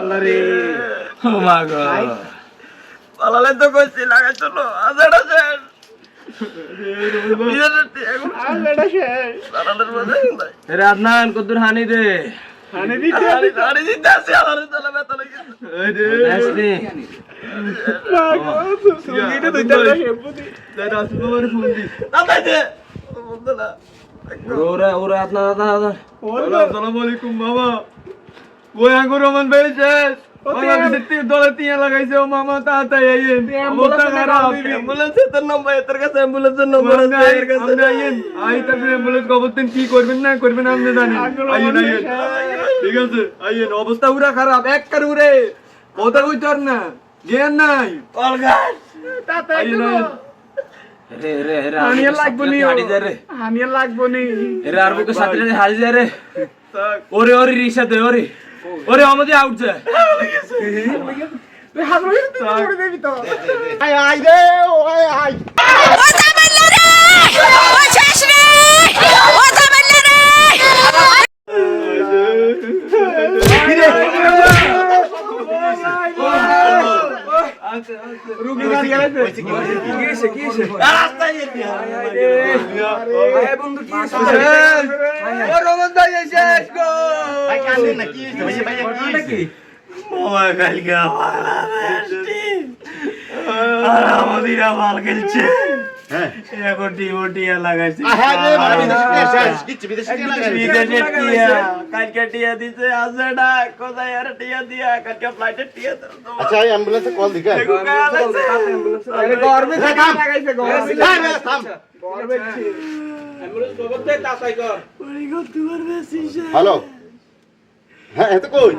আল্লাহরে ও মা গো। পালালে তো কইছি লাগাই চলো। আজাড় শেষ কদ্দুর হানি দে। হানি দিতে আরে দিতে আসি, আরে তাহলে ব্যথা আসনি মা গো সুগিটা দুইটা শেম্পু দি দাদা দে। বলতো না। ওরে আসসালামু আলাইকুম মামা ওই আঙ্গুর রহমান ভাই শেষ। কি করবেন না করবেন আপনি জানেন। ঠিক আছে অবস্থা খারাপ এক কার উড়ে কথা কইতে না জ্ঞান নাই। ওরে ওরে রিক্সা দে ওরে। ওরে আমাদের আউট যায়। তুই আমাদের খেলছে। এখন টিমোটিয়া লাগাইছে। বিদেশের টিয়া কালকে টিয়া দিছে আছে না। কোথায় আর টিয়া দিয়া? কালকে ফ্লাইটের টিয়া আচ্ছা এই অ্যাম্বুলেন্সে কল দিকে আরে গর্বে থেকে লাগাইছে গর্বে গর্বে হ্যালো। হ্যাঁ এত কই?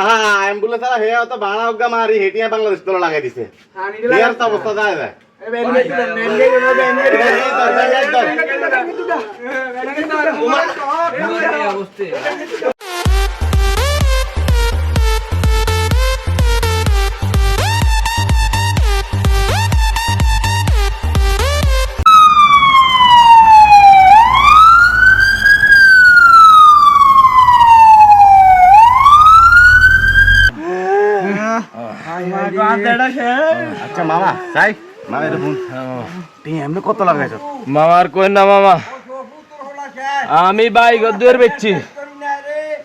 আহা অ্যাম্বুলেন্স আর হে তো ভাড়া উগা মারি হেটিয়া বাংলাদেশ তোলা লাগাই দিছে। হানি তো অবস্থা যায় যায়। বেঙ্গে বেঙ্গে বেঙ্গে আচ্ছা মামা চাই মামা এটা ফোন এমনি কত লাগাইছ? মামার কই না মামা? আমি বাই গদ্দুয়ের বেচছি।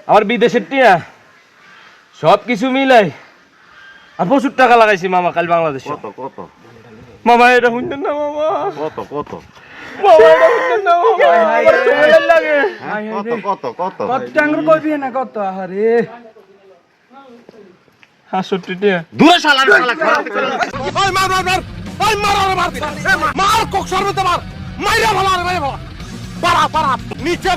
আমার বিদেশের টিয়া। সব কিছু মিলাই। আর প্রচুর টাকা লাগাইছি মামা কাল বাংলাদেশে। কত কত? মামা এটা শুনতেন না মামা? কত কত? মামা এটা শুনতেন না মামা? লাগে। কত কত কত? কত টাঙ্গুর কইবি না কত? আরে হাসট্টি দূরে শালা শালা ওই মার মার মার ওই মার আর মার মার, কোক সর্বতে মার। মাইরা ভালো আর মাইরা ভালো পারা পারা। নিচে